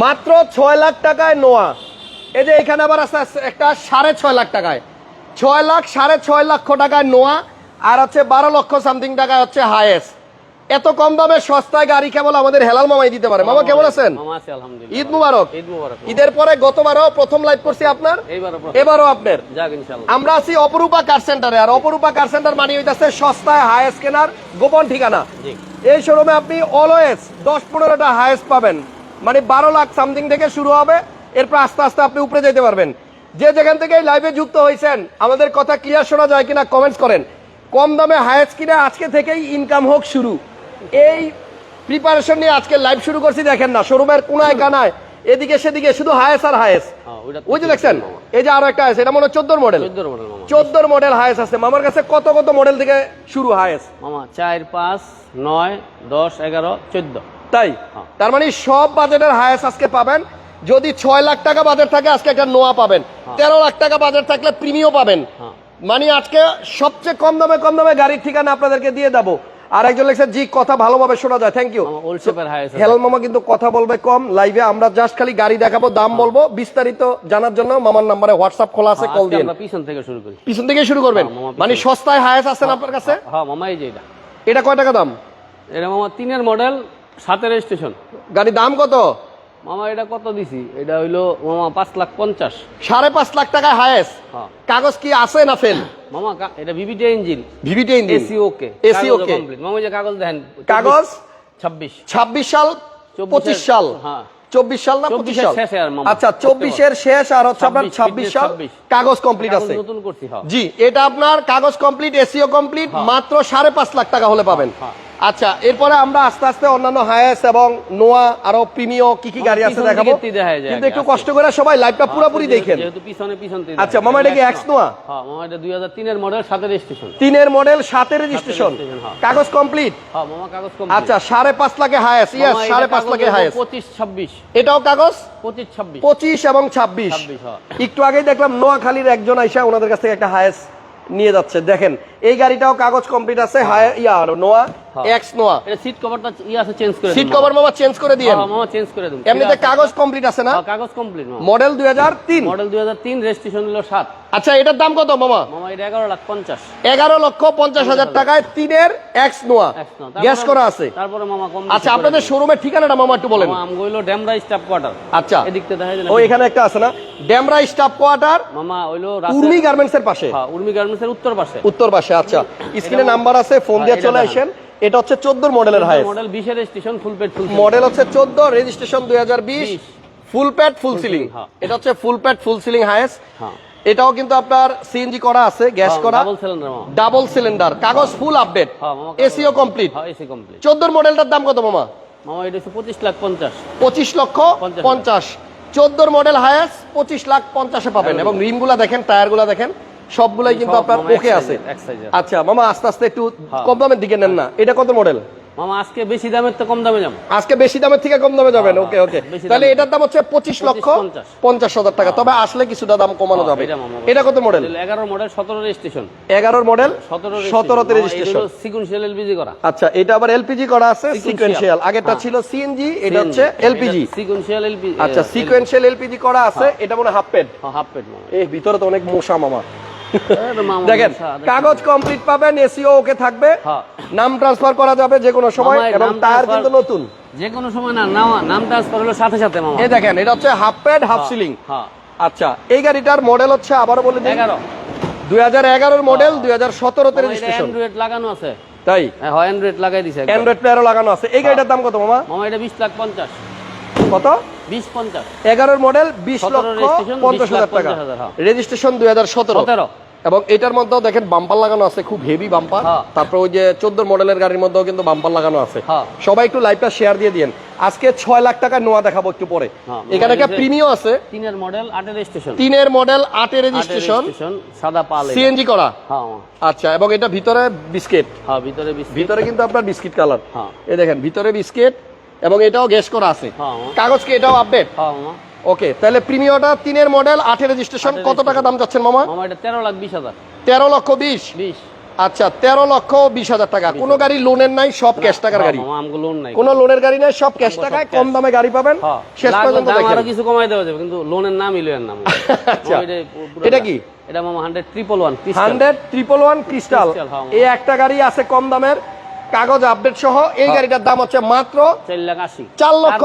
মাত্র ছয় লাখ টাকায় নোয়া। এই যে এখানে আবার আছে একটা সাড়ে ছয় লাখ টাকায়। ছয় লাখ সাড়ে ছয় লক্ষ টাকায় নোয়া আর হচ্ছে বারো লক্ষ সামথিং টাকায় হচ্ছে হায়েস্ট এত কম দামে সস্তায় গাড়ি কেবল আমাদের হেলাল মামাই দিতে পারে। মামা কেমন আছেন? ঈদ মুবারক। ঈদের পরে গতবারও প্রথম লাইভ করছি আপনার। এবারও আপনার। আমরা আছি অপরূপা কার সেন্টারে আর অপরূপা কার সেন্টার মানে হইতাছে সস্তায় হায়েস্ট কেনার গোপন ঠিকানা। এই শোরুমে আপনি অলওয়েজ দশ পনেরোটা হায়েস্ট পাবেন। মানে বারো লাখ সামথিং থেকে শুরু হবে। এরপর আস্তে আস্তে আপনি উপরে যেতে পারবেন। যে যেখান থেকে লাইভে যুক্ত হয়েছেন আমাদের কথা ক্লিয়ার শোনা যায় কিনা কমেন্টস করেন। কম দামে হায়েস্ট কিনে আজকে থেকেই ইনকাম হোক শুরু। এই প্রিপারেশন নিয়ে আজকে লাইভ শুরু করছি দেখেন না শোরুমের কোনায় কানায় এদিকে সেদিকে শুধু হায়েস্ট আর হায়েস্ট হ্যাঁ, ওই যে দেখছেন? এই যে আরও একটা আছে এটা মনে হয় চোদ্দোর মডেল 14 মডেল মামা। চোদ্দোর মডেল হায়েস্ট আছে। মামার কাছে কত কত মডেল থেকে শুরু হায়েস্ট মামা চার পাঁচ নয় দশ এগারো চোদ্দ। তাই? হ্যাঁ। তার মানে সব বাজেটের হায়েস্ট আজকে পাবেন। যদি ছয় লাখ টাকা বাজেট থাকে আজকে একটা নোয়া পাবেন। তেরো লাখ টাকা বাজেট থাকলে প্রিমিও পাবেন। হ্যাঁ। মানে আজকে সবচেয়ে কম দামে কম দামে গাড়ির ঠিকানা আপনাদেরকে দিয়ে দেবো। আর একজন লিখছে জি কথা ভালোভাবে শোনা যায়। থ্যাংক ইউ হেলাল মামা কিন্তু কথা বলবে কম। লাইভে আমরা জাস্ট খালি গাড়ি দেখাবো দাম বলব। বিস্তারিত জানার জন্য মামার নাম্বারে হোয়াটসঅ্যাপ খোলা আছে কল দিন পিছন থেকে শুরু করি। পিছন থেকে শুরু করবেন? হ্যাঁ। মানে সস্তায় হায়েস্ট আছেন আপনার কাছে? হ্যাঁ মামা এই যে এটা। এটা কয় টাকা দাম? এটা মামা তিনের মডেল সাতের স্টেশন গাড়ির দাম কত? মামা এটা কত দিছি? এটা হইল মামা পাঁচ লাখ পঞ্চাশ। সাড়ে পাঁচ লাখ টাকায় হায়েস্ট হ্যাঁ। কাগজ কি আছে না ফেল মামা এটা VVT engine VVT engine AC okay okay। Complete মামা যে কাগজ দেখেন কাগজ? ছাব্বিশ। ছাব্বিশ সাল পঁচিশ সাল। হ্যাঁ। চব্বিশ সাল না পঁচিশ সাল। আচ্ছা চব্বিশের শেষ আর হচ্ছে আপনার ছাব্বিশ সাল। কাগজ কমপ্লিট আছে। হ্যাঁ। জি এটা আপনার কাগজ কমপ্লিট এসিও কমপ্লিট মাত্র সাড়ে পাঁচ লাখ টাকা হলে পাবেন। হ্যাঁ। আচ্ছা এরপরে আমরা আস্তে আস্তে অন্যান্য হায়েস এবং নোয়া আরও প্রিমিও কি কি গাড়ি আছে দেখাবো? কিন্তু একটু কষ্ট করে সবাই লাইভটা পুরোপুরি দেখেন। যেহেতু পিছনে পিছন আচ্ছা, মামা, এটা কি X নোয়া? হ্যাঁ মামা এটা দুই হাজার তিনের মডেল সাতের স্টেশন তিনের মডেল সাতের রেজিস্ট্রেশন হ্যাঁ। কাগজ কমপ্লিট হ্যাঁ মামা কাগজ কম আচ্ছা সাড়ে পাঁচ লাখে হায়াস ইয়েস সাড়ে পাঁচ লাখে হায়েস। পঁচিশ ছাব্বিশ। এটাও কাগজ? পঁচিশ ছাব্বিশ। পঁচিশ এবং ছাব্বিশ। 26, হ্যাঁ। একটু আগেই দেখলাম নোয়াখালীর একজন আইসা ওনাদের কাছ থেকে একটা হায়েস নিয়ে যাচ্ছে। দেখেন এই গাড়িটাও কাগজ কমপ্লিট আছে। হায়- ইয়া নোয়া হ্যাঁ। এক্স নোয়া এটা সিট কভারটা ই আছে চেঞ্জ করে সিট কভার মামা চেঞ্জ করে দিয়ে হ্যাঁ, মামা চেঞ্জ করে দিন এমনিতে কাগজ কমপ্লিট আছে না? হ্যাঁ, কাগজ কমপ্লিট মামা। মডেল দুই হাজার তিন। মডেল দুই হাজার তিন রেজিস্ট্রেশন হলো সাত। আচ্ছা এটার দাম কত মামা? মামা এটা এগারো লাখ পঞ্চাশ। এগারো লক্ষ পঞ্চাশ হাজার টাকায় তিনের এক্স নোয়া গ্যাস করা আছে। তারপরে মামা কম আচ্ছা আপনাদের শোরুমের ঠিকানাটা মামা একটু বলেন। মামা আমগো হইল ড্যামরা স্টাফ কোয়ার্টার আচ্ছা। এদিক থেকে দেখা যায়? ও এখানে একটা আছে না? ড্যামরা স্টাফ কোয়ার্টার মামা হইল উর্মি গার্মেন্টস এর পাশে। হ্যাঁ উর্মি গার্মেন্টস এর উত্তর পাশে। উত্তর পাশে। আচ্ছা স্ক্রিনে নাম্বার আছে ফোন দিয়ে চলে আসেন। এটা হচ্ছে চোদ্দোর মডেলের হাইস মডেল বিশের station full paid full model হচ্ছে চোদ্দ রেজিস্ট্রেশন দুই হাজার বিশ ফুল প্যাড ফুল সিলিং হ্যাঁ। এটা হচ্ছে ফুল প্যাড ফুল সিলিং হাইস হ্যাঁ। এটাও কিন্তু আপনার সিএনজি করা আছে গ্যাস করা। ডাবল সিলিন্ডার ডাবল সিলিন্ডার কাগজ ফুল আপডেট হ্যাঁ এসিও কমপ্লিট হ্যাঁ এসি কমপ্লিট চোদ্দোর মডেলটার দাম কত মামা? মামা এটা পঁচিশ লাখ পঞ্চাশ। পঁচিশ লক্ষ পঞ্চাশ। পঞ্চাশ। চোদ্দোর মডেল হায়াস পঁচিশ লাখ পঞ্চাশে পাবেন। এবং রিমগুলা দেখেন টায়ারগুলা দেখেন। সবগুলাই কিন্তু আপনার ওকে আছে। আচ্ছা মামা আস্তে আস্তে একটু হ্যাঁ। কম দামের দিকে নেন না। এটা কত মডেল মামা আজকে বেশি দামের তো কম দামে যাব। আজকে বেশি দামের থেকে কম দামে যাবেন। ওকে ওকে। হ্যাঁ, তাহলে এটার দাম হচ্ছে পঁচিশ লক্ষ পঞ্চাশ। পঞ্চাশ হাজার টাকা। তবে আসলে কিছুটা দাম কমানো যাবে। এটা কত মডেল এগারো মডেল সতেরো রেজিস্ট্রেশন এগারোর মডেল সতেরো রেজিস্ট্রেশন সিকুয়েন্সিয়াল এলপিজি করা। আচ্ছা এটা আবার এলপিজি করা আছে। সিকোয়েন্সিয়াল আগেরটা ছিল সিএনজি এটা হচ্ছে এলপিজি সিকুয়েন্সিয়াল এলপিজি আচ্ছা সিকোয়েন্সিয়াল এলপিজি করা আছে এটা মনে হাফ পেড হাফ পেড এই ভিতরে তো অনেক মশা মামা। দেখেন কাগজ কমপ্লিট পাবেন এসিও ওকে থাকবে। হ্যাঁ। নাম ট্রান্সফার করা যাবে যে কোনো সময় এবং টায়ার কিন্তু নতুন। যে কোনো সময় না নাম নাম ট্রান্সফার হলো সাথে সাথে মামা। এই দেখেন এটা হচ্ছে হাফ প্যাড হাফ সিলিং হ্যাঁ। আচ্ছা এই গাড়িটার মডেল হচ্ছে আবারও বলে দুই হাজার এগারোর মডেল দুই হাজার সতেরোতে রেজিস্ট্রেশন অ্যান্ড্রয়েড লাগানো আছে। তাই? হ্যাঁ অ্যান্ড্রয়েড লাগাই দিছে। অ্যান্ড্রয়েড প্লেয়ারও লাগানো আছে। এই গাড়িটার দাম কত মামা? মামা এটা বিশ লাখ পঞ্চাশ। কত? বিশ পঞ্চাশ। এগারোর মডেল বিশ 17 লক্ষ registration, পঞ্চাশ হাজার টাকা। 50,000, হ্যাঁ। রেজিস্ট্রেশন দুই হাজার সতেরো। সতেরো। এবং এটার মধ্যেও দেখেন বাম্পার লাগানো আছে খুব হেভি বাম্পার হ্যাঁ। তারপর ওই যে চোদ্দ মডেলের গাড়ির মধ্যেও কিন্তু বাম্পার লাগানো আছে। হ্যাঁ। সবাই একটু লাইভটা শেয়ার দিয়ে দিন আজকে ছয় লাখ টাকা নোয়া দেখাবো একটু পরে। হ্যাঁ, এখানে একটা প্রিমিও আছে। তিনের মডেল আটের স্টেশন তিনের মডেল আটের রেজিস্ট্রেশন সাদা পাল সিএনজি করা। আচ্ছা এবং এটা ভিতরে বিস্কিট হ্যাঁ ভিতরে ভিতরে কিন্তু আপনার বিস্কিট কালার। এই দেখেন ভিতরে বিস্কিট এবং এটাও গ্যাস করা আছে। কাগজ কি এটাও আপডেট হ্যাঁ। ওকে তাহলে প্রিমিয়টা তিনের মডেল আটের রেজিস্ট্রেশন কত টাকা দাম চাচ্ছেন মামা? মামা এটা তেরো লাখ বিশ হাজার। তেরো লক্ষ বিশ? বিশ। আচ্ছা তেরো লক্ষ বিশ হাজার টাকা। কোনো গাড়ি লোনের নাই সব ক্যাশ টাকার গাড়ি। কোনো লোনের গাড়ি নাই সব ক্যাশ টাকায় কম দামে গাড়ি পাবেন। হ্যাঁ। শেষ পর্যন্ত আরও কিছু কমাই দেওয়া যাবে কিন্তু লোনের নাম ইলোয়ের নাম। আচ্ছা। এটা কি? এটা মামা hundred triple one hundred triple one crystal. এই একটা গাড়ি আছে কম দামের কাগজ আপডেট সহ এই হ্যাঁ। গাড়িটার দাম হচ্ছে মাত্র চার লক্ষ।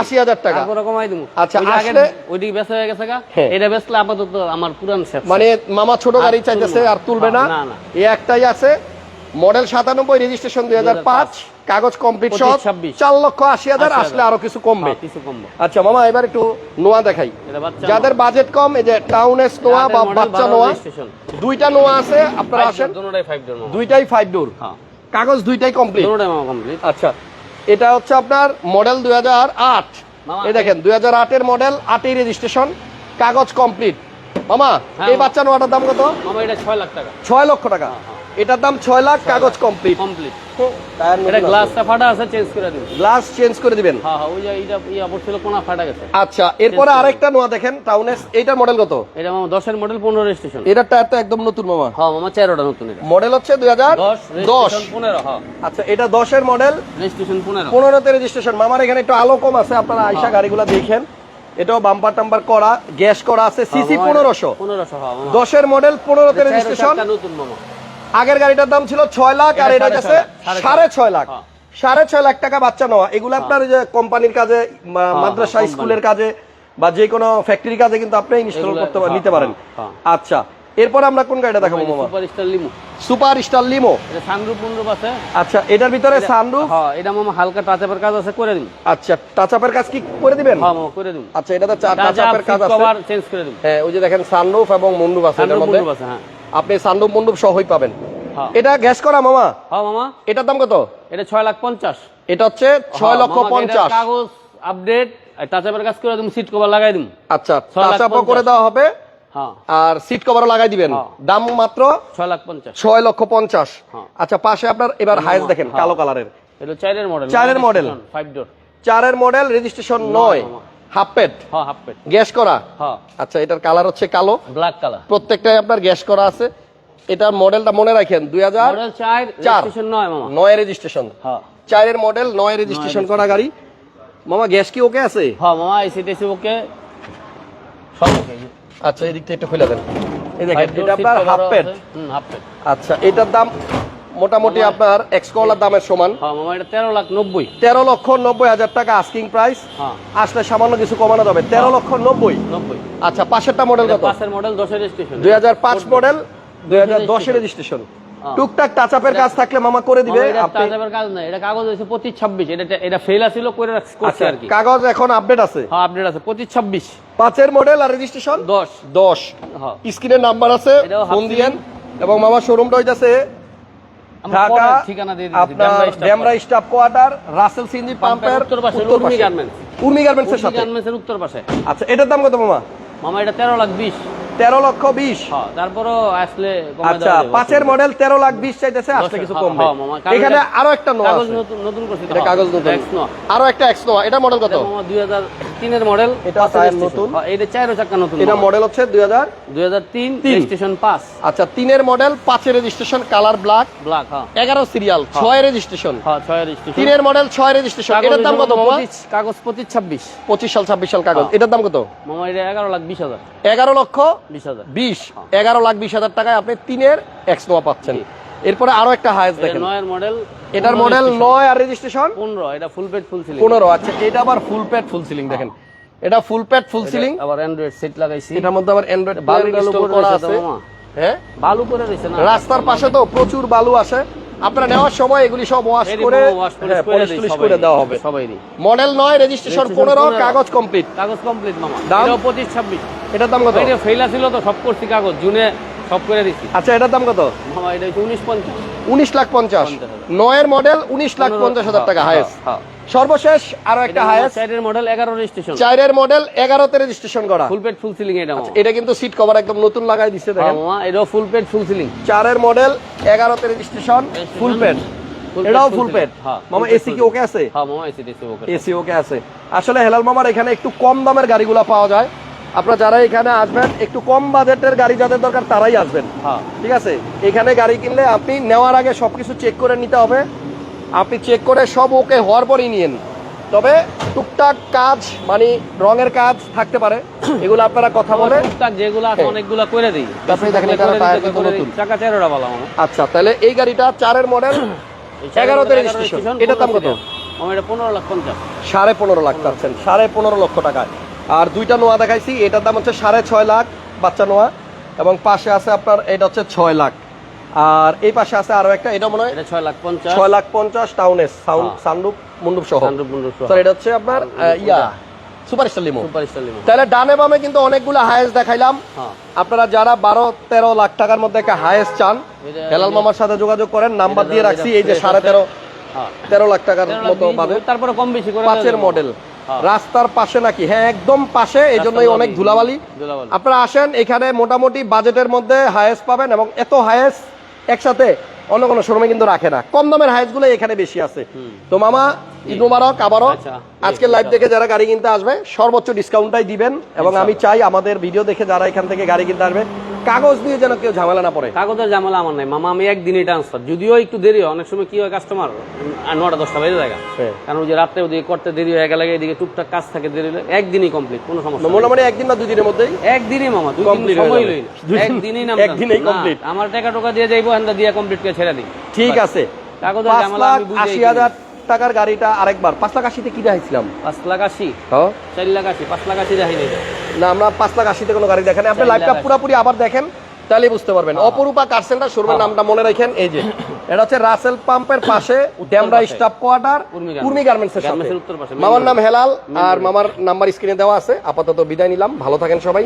আশি হাজার টাকা। কমাই দিব। আচ্ছা, আসলে- ওইদিকে বেচা হয়ে গেছে। এটা বেচলে আপাতত আমার পুরান মানে মামা ছোট গাড়ি চাইতেছে আর তুলবে না। এই একটাই আছে মডেল সাতানব্বই রেজিস্ট্রেশন দুই হাজার পাঁচ কাগজ কমপ্লিট সহ 25, 26 চার লক্ষ আশি হাজার আসলে আরও কিছু কমবে। কিছু কমবে। আচ্ছা মামা এবার একটু নোয়া দেখাই। যাদের বাজেট কম এই যে টাউন এস নোয়া বা বাচ্চা নোয়া দুইটা নোয়া আছে আপনারা আসেন। ডোর দুইটাই ফাইভ ডোর হ্যাঁ। কাগজ দুইটাই কমপ্লিট কমপ্লিট আচ্ছা এটা হচ্ছে আপনার মডেল দুই হাজার আট। এই দেখেন দুই হাজার আটের মডেল আটই রেজিস্ট্রেশন কাগজ কমপ্লিট মামা হ্যাঁ, এই বাচ্চা নোয়াটার দাম কত? মামা এটা ছয় লাখ টাকা। ছয় লক্ষ টাকা। হ্যাঁ, এটার দাম ছয় লাখ কাগজ কমপ্লিট কমপ্লিট এটা গ্লাসটা ফাটা আছে চেঞ্জ করে গ্লাস চেঞ্জ করে দিবেন? হ্যাঁ হ্যাঁ ওই যে এটা ইয়া পড়ছিল কোনা ফাটা গেছে। আচ্ছা এরপরে আরেকটা নোয়া দেখেন টাউনেস এইটার মডেল কত? এটা মামা মডেল পনেরো স্টেশন এটার টায়ার তো একদম নতুন মামা। হ্যাঁ মামা নতুন এটা। মডেল হচ্ছে রেজিস্ট্রেশন হ্যাঁ। আচ্ছা এটা মডেল রেজিস্ট্রেশন রেজিস্ট্রেশন মামার এখানে একটু আলো কম আছে আপনারা আইসা হ্যাঁ। গাড়িগুলো দেখেন। এটাও বাম্পার টাম্পার করা গ্যাস করা আছে সিসি পনেরোশো। পনেরোশো হ্যাঁ মামা। দশের মডেল পনেরোতে চারো রেজিস্ট্রেশন নতুন মামা। আগের গাড়িটার দাম ছিল ছয় লাখ আর এটা এটা সাড়ে গেছে ছয় লাখ, সাড়ে সাড়ে ছয় লাখ। হ্যাঁ। সাড়ে ছয় লাখ টাকা বাচ্চা নেওয়া। এগুলো আপনার যে কোম্পানির কাজে মাদ্রাসা হ্যাঁ, স্কুলের কাজে বা যে কোনো ফ্যাক্টরি কাজে কিন্তু আপনি ইনস্টল করতে হ্যাঁ, নিতে পারেন। হ্যাঁ, আচ্ছা এরপর আমরা কোন গাড়িটা দেখাবো মামা? Super star limo. Super star limo. এটা সানরুপ মনরুপ আছে। আচ্ছা এটার ভিতরে সানরুফ হ্যাঁ এটা মামা হালকা টাচ টাচাপের কাজ আছে করে দিন। আচ্ছা টাচাপের কাজ কি করে দিবেন? হ্যাঁ মামা করে দিন। আচ্ছা এটাতে চার টাচাপের কাজ আছে। কভার চেঞ্জ করে দিন। হ্যাঁ ওই যে দেখেন সানরুফ এবং মন্ডুপ আছে এটার মধ্যে। মনরুপ আছে হ্যাঁ। আপনি সানরুফ মন্ডুপ সহই পাবেন। হ্যাঁ। এটা গ্যাস করা মামা? হ্যাঁ মামা। এটার দাম কত? এটা ছয় লাখ পঞ্চাশ। এটা হচ্ছে ছয় লক্ষ হ্যাঁ, মামা, এটার পঞ্চাশ। কাগজ আপডেট টাচাপের কাজ করে সিট কভার লাগাই দিন আচ্ছা ছয় লাখ করে দেওয়া হবে। হ্যাঁ। আর সিট কভারও লাগাই দিবেন। দাম মাত্র ছয় লাখ পঞ্চাশ। ছয় লক্ষ পঞ্চাশ। আচ্ছা পাশে আপনার এবার হাইস দেখেন। কালো কালারের। চারের মডেল চারের model? ফাইভ ডোর চারের মডেল রেজিস্ট্রেশন নয়। হাফ হ্যাঁ হাফ পেট গ্যাস করা? হ্যাঁ আচ্ছা এটার কালার হচ্ছে কালো। ব্ল্যাক কালার প্রত্যেকটাই আপনার গ্যাস করা আছে। এটার মডেলটা মনে রাখেন দুই হাজার নয় রেজিস্ট্রেশন চারের মডেল নয় রেজিস্ট্রেশন করা গাড়ি। মামা গ্যাস কি ওকে আছে? হ্যাঁ মামা এসি টেসি ওকে সব ওকে আচ্ছা এই দিকটা একটু খুলে দেন। এই দেখেন এটা আপনার হাফ পেট আচ্ছা এটার দাম মোটামুটি আপনার এক্স কলার দামের সমান। হ্যাঁ তেরো লাখ নব্বই। তেরো লক্ষ নব্বই হাজার টাকা আস্কিং প্রাইস হ্যাঁ। আসলে সামান্য কিছু কমানো যাবে। তেরো লক্ষ নব্বই। আচ্ছা পাশেরটা মডেল কত? পাশের মডেল দশের রেজিস্ট্রেশন দুই হাজার পাঁচ মডেল দুই হাজার দশের রেজিস্ট্রেশন টুকটাক টাচাপের কাজ থাকলে মামা করে দিবে। আপনি টাচাপের কাজ না এটা কাগজ পঁচিশ ছাব্বিশ। এটা এটা ফেল আছিল করে করছে আচ্ছা আর কি। কাগজ এখন আপডেট আছে? হ্যাঁ আপডেট আছে। পঁচিশ ছাব্বিশ। পাঁচের মডেল আর রেজিস্ট্রেশন দশ। দশ। হ্যাঁ। স্ক্রিনের নাম্বার আছে ফোন দিয়েন। এবং মামা শোরুমটা হইতাছে ঢাকা আপনার ড্যামরা স্টাফ কোয়ার্টার রাসেল সিন্দি পাম্পের উত্তর পাশে উর্মি গার্মেন্টস উর্মি গার্মেন্টসের সাথে। গার্মেন্টসের উত্তর পাশে। আচ্ছা এটার দাম কত মামা? মামা এটা তেরো লাখ বিশ। তেরো লক্ষ বিশ। তারপরও আসলে আচ্ছা পাঁচের মডেল তেরো লাখ বিশ চাইতেছে আসলে কিছু কমবে। এখানে আরও একটা নোয়া নতুন এটা কাগজ নতুন। আরও একটা এক্স নোয়া এটা মডেল কত? দুই হাজার তিনের মডেল এটা নতুন। এটা চারো চাক্কা নতুন এটা মডেল হচ্ছে দুই হাজার দুই হাজার তিন তিন। রেজিস্ট্রেশন পাস আচ্ছা তিনের মডেল পাঁচের রেজিস্ট্রেশন কালার ব্ল্যাক ব্ল্যাক হ্যাঁ এগারো সিরিয়াল ছয় রেজিস্ট্রেশন হ্যাঁ ছয় রেজিস্ট্রেশন তিনের মডেল ছয় রেজিস্ট্রেশন এটার দাম কত মামা? কাগজ পঁচিশ ছাব্বিশ। পঁচিশ সাল ছাব্বিশ সাল কাগজ। এটার দাম কত? মামা এটা এগারো লাখ বিশ হাজার। এগারো লক্ষ বিশ বিশ এগারো লাখ বিশ হাজার টাকায় আপনি তিনের এক্স নোয়া পাচ্ছেন। এরপরে আরও একটা হায়েস দেখেন। নয়ের মডেল এটার মডেল নয় আর রেজিস্ট্রেশন পনেরো এটা ফুল ফুল সিলিং পনেরো আচ্ছা এটা আবার ফুল ফুল সিলিং দেখেন। এটা ফুল প্যাড ফুল সিলিং আবার অ্যান্ড্রয়েড সেট লাগাইছি। এটার মধ্যে আবার অ্যান্ড্রয়েড বালু ইনস্টল করা আছে হ্যাঁ? বালু করে রয়েছে না? রাস্তার পাশে তো প্রচুর বালু আসে। আপনারা নেওয়ার সময় এগুলি সব ওয়াশ করে wash polish হ্যাঁ, করে টলিশ দেওয়া হবে। সবাইরই মডেল নয় রেজিস্ট্রেশন পনেরো 15 কাগজ কমপ্লিট কাগজ কমপ্লিট মামা। দাম? এটাও পঁচিশ ছাব্বিশ। এটার দাম কত? এটা ফেলা ছিল তো সব করছি কাগজ জুনে সব করে দিছি। আচ্ছা এটার দাম কত? মামা এটা হচ্ছে উনিশ পঞ্চাশ। উনিশ লাখ পঞ্চাশ। পঞ্চাশ হাজার। নয়ের মডেল উনিশ লাখ পঞ্চাশ হাজার টাকা হায়েস্ট সর্বশেষ আরও একটা হায়েস্ট চারের মডেল এগারো রেজিস্ট্রেশন চারের মডেল এগারোতে রেজিস্ট্রেশন করা। ফুল পেড ফুল সিলিং এটা মামা। এটা কিন্তু সিট কভার একদম নতুন লাগাই দিচ্ছে হ্যাঁ, দেখেন। মামা এটাও ফুল পেড ফুল সিলিং চারের মডেল এগারোতে রেজিস্ট্রেশন ফুল পেড এটাও ফুল পেড হ্যাঁ, মামা এসি কি ওকে আছে? হ্যাঁ মামা এসি ওকে এসি ওকে আছে। আসলে হেলাল মামার এখানে একটু কম দামের গাড়িগুলো পাওয়া যায়। আপনারা যারা এখানে আসবেন একটু কম বাজেটের গাড়ি যাদের দরকার তারাই আসবেন। হ্যাঁ। ঠিক আছে? এখানে গাড়ি কিনলে আপনি নেওয়ার আগে সবকিছু চেক করে নিতে হবে। আপনি চেক করে সব ওকে হওয়ার পরই নিয়েন। তবে টুকটাক কাজ মানে রঙের কাজ থাকতে পারে। এগুলো আপনারা কথা বলে টুকটাক যেগুলো আছে হ্যাঁ। অনেকগুলো করে দিই। তারপরে দেখেন করে টায়ার কিন্তু নতুন। চাকা চেরোটা ভালো আচ্ছা তাহলে এই গাড়িটা চারের মডেল এগারোতে রেজিস্ট্রেশন এটার দাম কত? আমার এটা পনেরো লাখ পঞ্চাশ। সাড়ে পনেরো লাখ চাচ্ছেন। সাড়ে পনেরো লক্ষ টাকায়। আর দুইটা নোয়া দেখাইছি এটার দাম হচ্ছে সাড়ে ছয় লাখ বাচ্চা নোয়া এবং পাশে আছে আপনার এটা হচ্ছে ছয় লাখ। আর এই পাশে আছে আরও একটা এটা মনে হয় ছয় লাখ পঞ্চাশ। ছয় লাখ পঞ্চাশ টাউনেস সাউন্ড হ্যাঁ। মুন্ডুপ সহ। স্যার এটা হচ্ছে আপনার ইয়া সুপার লিমো। Super limo. তাহলে ডানে বামে কিন্তু অনেকগুলো হায়েস্ট দেখাইলাম। হ্যাঁ। আপনারা যারা বারো তেরো লাখ টাকার মধ্যে একটা হায়েস্ট চান হেলাল মামার সাথে যোগাযোগ করেন নাম্বার দিয়ে রাখছি এই যে সাড়ে তেরো হ্যাঁ। তেরো লাখ টাকার মতো পাবে তারপরে কম বেশি করে পাঁচের মডেল। রাস্তার পাশে নাকি? হ্যাঁ একদম পাশে এই জন্যই অনেক ধুলাবালি। ধুলাবালি। আপনারা আসেন এখানে মোটামুটি বাজেটের মধ্যে হায়েস্ট পাবেন এবং এত হায়েস্ট একসাথে অন্য কোনো শোরুমে কিন্তু রাখে না। কম দামের হায়েস্টগুলো এখানে বেশি আছে। তো মামা ঈদ মুবারক আবারও। আচ্ছা। আজকে লাইভ দেখে যারা গাড়ি কিনতে আসবে সর্বোচ্চ ডিসকাউন্টটাই দিবেন এবং আমি চাই আমাদের ভিডিও দেখে যারা এখান থেকে গাড়ি কিনতে আসবে কাগজ দিয়ে যেন কেউ ঝামেলা না পড়ে। কাগজের ঝামেলা আমার নাই। মামা আমি একদিনই ট্রান্সফার যদিও একটু দেরি হয় অনেক সময় কি হয় কাস্টমার নটা দশটা বেজে যায় হ্যাঁ। কারণ ওই যে রাত্রে ওদিকে করতে দেরি হয়ে গেলে এদিকে টুকটাক কাজ থাকে দেরি হলে একদিনই কমপ্লিট কোনো সমস্যা। মোটামুটি একদিন বা দুই দিনের মধ্যেই একদিনই মামা দুই দিন সময়। লই না। একদিনই নাম একদিনেই না, আমার টাকা টোকা দিয়ে যাইবো হেন্দা দিয়ে কমপ্লিট করে ছেড়ে দিই। ঠিক আছে। কাগজের ঝামেলা আমি আশি হাজার টাকার গাড়িটা আরেকবার। পাঁচ লাখ আশিতে কি দেখাইছিলাম? পাঁচ লাখ আশি? হ্যাঁ। চার লাখ আশি পাঁচ লাখ আশি নাই। না আমরা পাঁচ লাখ আশিতে কোনো গাড়ি দেখেন আপনি লাইভটা পুরোপুরি আবার দেখেন তাহলে বুঝতে পারবেন। অপরূপা কার সেন্টার শোরুমের হ্যাঁ। নামটা মনে রাখেন এই যে। এটা হচ্ছে রাসেল পাম্পের পাশে Demra staff quarter Kurmi garments এর সাথে মামার নাম হেলাল আর মামার নাম্বার স্ক্রিনে দেওয়া আছে। আপাতত বিদায় নিলাম। ভালো থাকেন সবাই।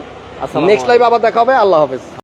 নেক্সট লাইভ আবার দেখা হবে। আল্লাহ হাফেজ।